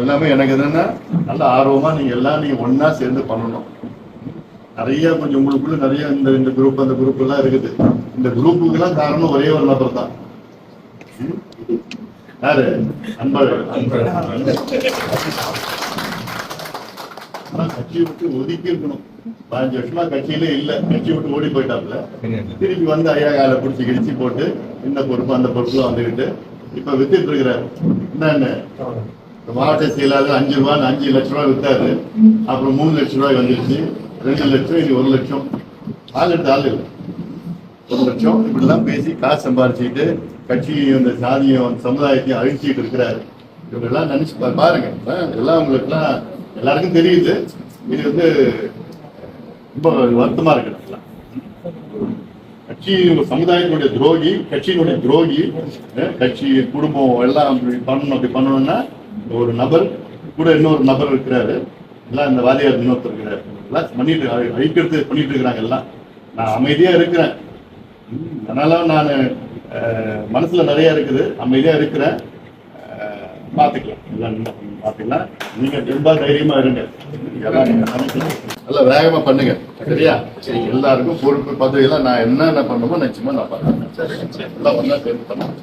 எல்லாமே எனக்கு என்னன்னா நல்ல ஆர்வமா நீங்க எல்லாம் நீங்க ஒன்னா சேர்ந்து பண்ணணும். நிறைய கொஞ்சம் உங்களுக்குள்ள நிறைய இந்த இந்த குரூப் அந்த குரூப் எல்லாம் இருக்குது. இந்த குரூப்புக்கெல்லாம் காரணம் ஒரே ஒரு நபர் தான். யாரு? அன்பழகன். ஆனா கட்சியை விட்டு ஒதுக்கி இருக்கணும். பதினஞ்சு வருஷமா கட்சியிலே இல்ல. கட்சி விட்டு ஓடி போயிட்டாப்ல திருப்பி வந்து ஐயா காலை பிடிச்சி கிடிச்சு போட்டு இந்த பொறுப்பு அந்த பொறுப்புல வந்துகிட்டு இப்ப வித்துட்டு இருக்கிற என்னன்னு இந்த மாவட்ட செயலாளர் அஞ்சு ரூபாய் அஞ்சு லட்ச ரூபாய் வித்தாரு. அப்புறம் மூணு லட்ச ரூபாய் வந்துருச்சு. ரெண்டு லட்சம் இது ஒரு லட்சம். ஆள் எடுத்து ஆள் ஒரு லட்சம். இப்படிலாம் பேசி காசு சம்பாரிச்சுட்டு கட்சியையும் இந்த சாதியும் சமுதாயத்தையும் அழிச்சிட்டு இருக்கிறாரு. இவங்கெல்லாம் நினைச்சு பாருங்க. எல்லாம் உங்களுக்குலாம் எல்லாருக்கும் தெரியுது. இது வந்து ரொம்ப வருத்தமா இருக்கு கட்சி சமுதாயத்தினுடைய துரோகி கட்சியினுடைய துரோகி கட்சி குடும்பம் எல்லாம் அப்படி பண்ணணும் அப்படி பண்ணணும்னா ஒரு நபர் கூட இன்னொரு நபர் இருக்கிறாரு. எல்லாம் இந்த வாதியார் இன்னொருத்தர் இருக்கிறாரு. எல்லாம் பண்ணிட்டு அழிக்கிறது பண்ணிட்டு இருக்கிறாங்க எல்லாம். நான் அமைதியா இருக்கிறேன். அதனால நான் மனசுல நிறைய இருக்குது. அமைதியா இருக்கிறேன். அஹ், பாத்துக்கலாம். எல்லாம் பார்த்தீங்கன்னா நீங்க ரொம்ப தைரியமா இருங்க. நல்லா வேகமா பண்ணுங்க. சரியா? சரி எல்லாருக்கும் பொறுப்பு பதவியெல்லாம் நான் என்னென்ன பண்ணணுமோ நிச்சயமா நான் பண்ணுறேன் எல்லாம் ஒண்ணா சேர்ந்து பண்ணுறேன்